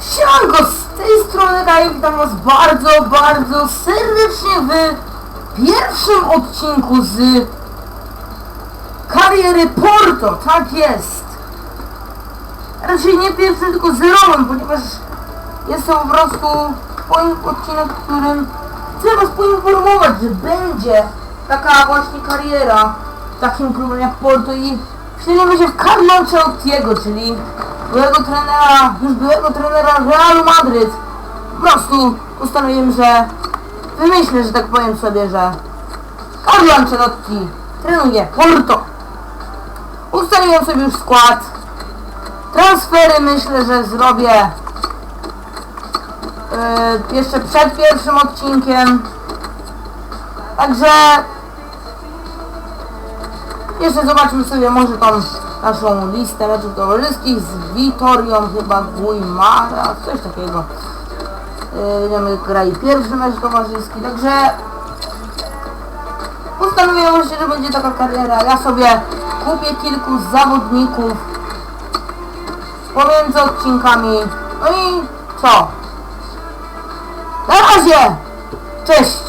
Siemanko, z tej strony Kaj, witam was bardzo, bardzo serdecznie w pierwszym odcinku z kariery Porto, tak jest. Raczej nie pierwszym, tylko zerowym, ponieważ jest to po prostu odcinek, w którym chcę was poinformować, że będzie taka właśnie kariera w takim klubem jak Porto i wcielimy się w Carlo Ancelottiego, czyli byłego trenera, już byłego trenera Realu Madryt. Po prostu ustanowimy, że wymyślę, że tak powiem sobie, że Carlo Ancelotti trenuje Porto. Ustaliłem sobie już skład. Transfery myślę, że zrobię yy, jeszcze przed pierwszym odcinkiem. Także jeszcze zobaczmy sobie może tą naszą listę meczów towarzyskich z Witorią chyba Guimara, coś takiego. Będziemy grali pierwszy mecz towarzyski, także postanowiłem właśnie, że będzie taka kariera. Ja sobie kupię kilku zawodników pomiędzy odcinkami. No i co? Na razie! Cześć!